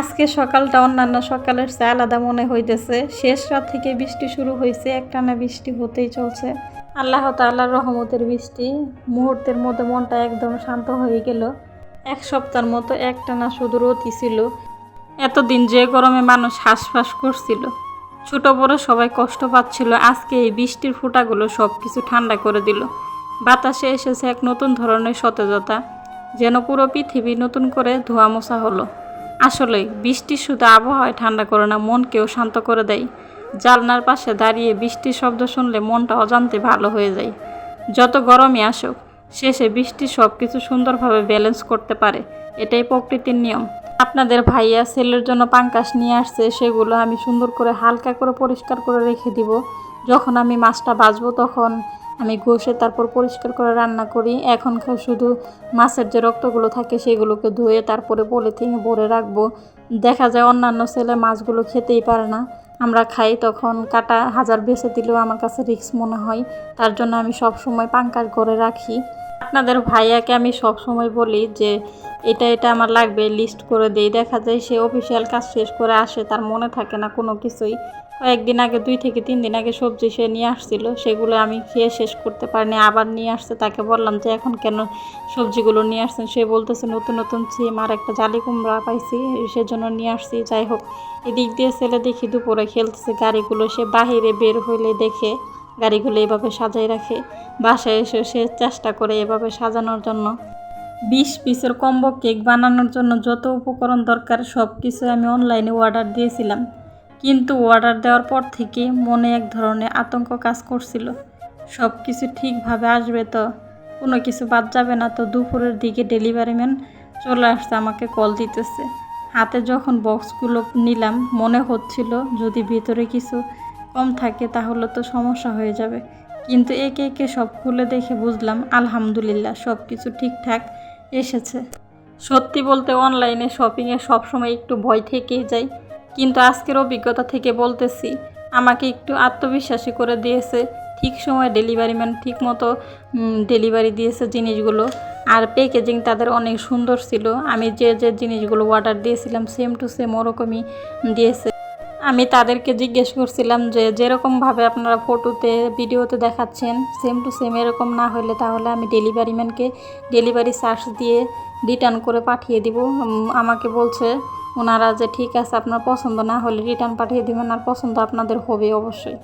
আজকে সকালটা অন্যান্য সকালের চেয়ে আলাদা মনে হইতেছে। শেষ রাত থেকে বৃষ্টি শুরু হয়েছে একটানা বৃষ্টি হতেই চলছে। আল্লাহ তাল্লাহর রহমতের বৃষ্টি মুহূর্তের মধ্যে মনটা একদম শান্ত হয়ে গেল। এক সপ্তাহের মতো একটানা শুধু রতি ছিল। এতদিন যে গরমে মানুষ হাঁসফাঁস করছিল, ছোট বড় সবাই কষ্ট পাচ্ছিল, আজকে এই বৃষ্টির ফোঁটাগুলো সব কিছু ঠান্ডা করে দিল। বাতাসে এসেছে এক নতুন ধরনের সতেজতা, যেন পুরো পৃথিবী নতুন করে ধোয়া মোছা হলো। আসলে বৃষ্টি শুধু আবহাওয়ায় ঠান্ডা করে না, মনকেও শান্ত করে দেয়। জালনার পাশে দাঁড়িয়ে বৃষ্টির শব্দ শুনলে মনটা অজান্তে ভালো হয়ে যায়। যত গরমই আসুক, শেষে বৃষ্টি সব কিছু সুন্দরভাবে ব্যালেন্স করতে পারে। এটাই প্রকৃতির নিয়ম। আপনাদের ভাইয়া ছেলের জন্য পাঙ্কাশ নিয়ে আসছে, সেগুলো আমি সুন্দর করে হালকা করে পরিষ্কার করে রেখে দিব। যখন আমি মাছটা বাজবো তখন আমি ঘষে তারপর পরিষ্কার করে রান্না করি। এখনকার শুধু মাছের যে রক্তগুলো থাকে সেগুলোকে ধুয়ে তারপরে পলিথিনে ভরে রাখব। দেখা যায় অন্যান্য ছেলে মাছগুলো খেতেই পারে না। আমরা খাই তখন কাটা হাজার বেছে দিলেও আমার কাছে রিক্স মনে হয়। তার জন্য আমি সব সময় পাঙ্কাশ করে রাখি। আপনাদের ভাইয়াকে আমি সব সময় বলি যে এটা এটা আমার লাগবে লিস্ট করে দেই। দেখা যায় সে অফিসিয়াল কাজ শেষ করে আসে, তার মনে থাকে না কোনো কিছুই। কয়েকদিন আগে, দুই থেকে তিন দিন আগে সবজি সে নিয়ে আসছিল, সেগুলো আমি খেয়ে শেষ করতে পারিনি, আবার নিয়ে আসছে। তাকে বললাম যে, এখন কেন সবজিগুলো নিয়ে আসছেন? সে বলতেছে, নতুন নতুন সিম আর একটা জালি কুমড়া পাইছি, সেজন্য নিয়ে আসছি। যাই হোক, এদিক দিয়ে ছেলে দেখি দুপুরে খেলতেছে, গাড়িগুলো সে বাহিরে বের হইলে দেখে গাড়িগুলো এভাবে সাজাই রাখে। বাসায় এসে সে চেষ্টা করে এভাবে সাজানোর জন্য। বিশ পিসের কম্বো কেক বানানোর জন্য যত উপকরণ দরকার, সব কিছু আমি অনলাইনে অর্ডার দিয়েছিলাম। কিন্তু অর্ডার দেওয়ার পর থেকে মনে এক ধরনের আতঙ্ক কাজ করছিল। সব কিছু ঠিকভাবে আসবে তো, কোনো কিছু বাদ যাবে না তো দুপুরের দিকে ডেলিভারি ম্যান চলে আসছে আমাকে কল দিতেছে। হাতে যখন বক্সগুলো নিলাম, মনে হচ্ছিল যদি ভিতরে কিছু কম থাকে তাহলে তো সমস্যা হয়ে যাবে। কিন্তু একে একে সব খুলে দেখে বুঝলাম, আলহামদুলিল্লাহ সব কিছু ঠিকঠাক এসেছে। সত্যি বলতে অনলাইনে শপিংয়ে সবসময় একটু ভয় থেকেই যায় কিন্তু আজকের অভিজ্ঞতা থেকে বলতেছি, আমাকে একটু আত্মবিশ্বাসী করে দিয়েছে। ঠিক সময় ডেলিভারি ম্যান ঠিক মতো ডেলিভারি দিয়েছে জিনিসগুলো। আর প্যাকেজিং তাদের অনেক সুন্দর ছিল। আমি যে যে জিনিসগুলো অর্ডার দিয়েছিলাম সেম টু সেম ওরকমই দিয়েছে। আমি তাদেরকে জিজ্ঞেস করছিলাম যে যেরকমভাবে আপনারা ফটোতে ভিডিওতে দেখাচ্ছেন সেম টু সেম এরকম না হলে তাহলে আমি ডেলিভারি ম্যানকে ডেলিভারি চার্জ দিয়ে রিটার্ন করে পাঠিয়ে দিব। আমাকে বলছে ওনারা যে ঠিক আছে, আপনার পছন্দ না হলে রিটার্ন পাঠিয়ে দেবেন, আর পছন্দ আপনাদের হবে অবশ্যই।